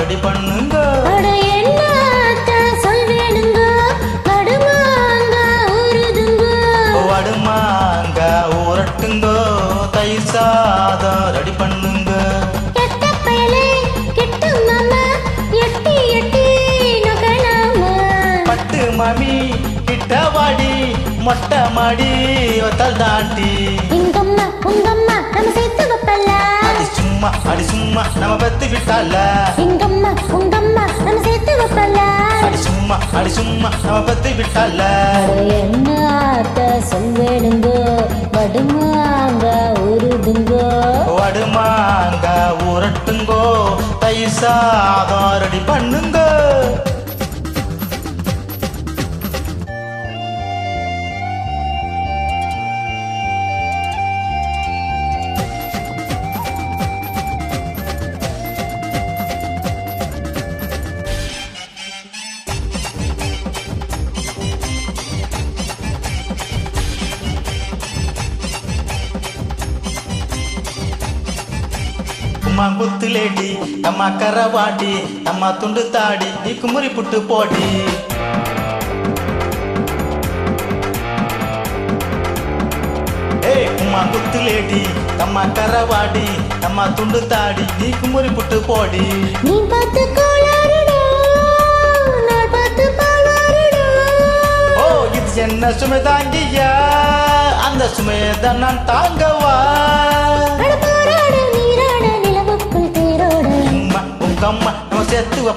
Ready பண்ணுங்க. வடுமாங்க ஊரட்டுங்கோ. தை சாதம் ready பண்ணுங்க. பட்டு மாமி கிட்ட வாடி. மொட்டை மாடி ஒத்தல் தாண்டி. இங்கம்மா உங்கம்மா நம்ம சும்மா அடி சும்மா நம்ம பத்து விட்டால இங்கம்மா உங்கம்மா நம்ம சேர்த்து வைப்பல்ல. அடி சும்மா அடி சும்மா நம்ம பத்து விட்டால அட என்னத்த சொல்வேனுங்க கடுமாங்க ஊறுதுங்க வடுமாங்க ஊரட்டுங்கோ தை சாதம் ரெடி பண்ணுங்க. அம்மா குத்துலேடி அம்மா கரவாடி அம்மா துண்டு தாடி நீ குமுறி புட்டு போடி உம்மா குத்துலேடி அம்மா கரவாடி அம்மா துண்டு தாடி நீ குமுறி புட்டு போடி நீ பார்த்து என்ன சுமை தாங்கியா? அந்த சுமையை தான் நான் தாங்கவா?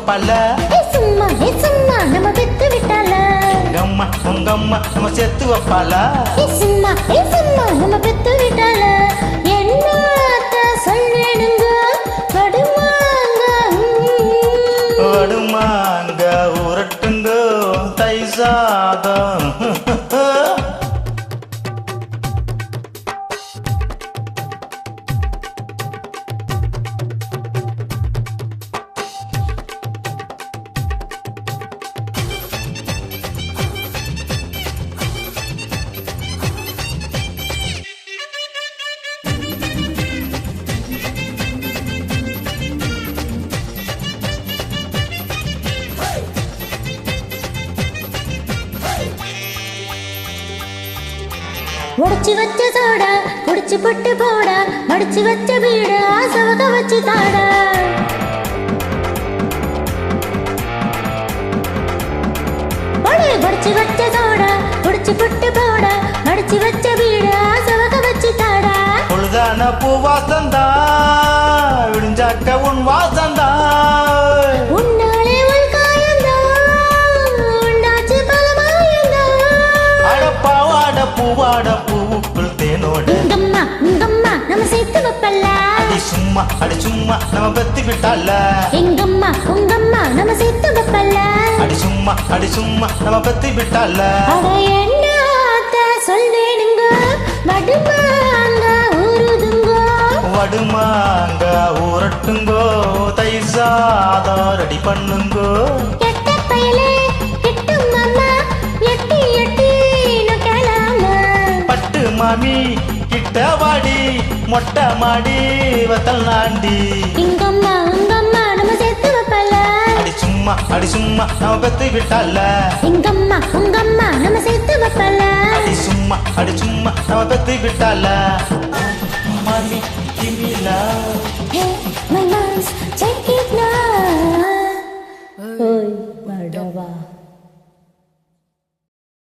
வைப்பால ஏ சும்மா சும்மா நம்ம பெத்து விட்டால உங்க அம்மா உங்க அம்மா நம்ம சேர்த்து வைப்பாளா? ஏ சும்மா சும்மா நம்ம பெத்து விட்டால என்னத்த சொல்வேனுங்க கடுமாங்க ம். வடுமாங்க உரட்டுங்க தை சாதம் உடைச்சு வச்ச சோடா குடிச்சு புட்டு போடா மடிச்சு வச்ச வீடு ஆசவக வச்சு தாடா. அடி சும்மா அடி சும்மா நம்ம பத்தி விட்டால எங்கம்மா உங்கம்மா நம்ம சேர்த்து வைப்பல்ல. அடி சும்மா அடி சும்மா நம்ம பத்தி விட்டால அட என்னத்த சொல்வேனுங்க வடுமாங்க ஊறுதுங்க வடுமாங்க ஊரட்டுங்கோ தை சாதம் ரெடி பண்ணுங்கோ. மாமா கிட்ட வாடி மொட்டை மாடி வத்தல் நாண்டி. இங்கம்மா உங்கம்மா நம்ம சேர்த்து வைப்பல்ல. அடி சும்மா அடி சும்மா நம்ம பத்தி விட்டால எங்கம்மா உங்கம்மா நம்ம சேர்த்து வைப்பல்ல. அடி சும்மா அடி சும்மா நம்ம பத்தி விட்டால மாமி கிமிலா Hey, my moms, check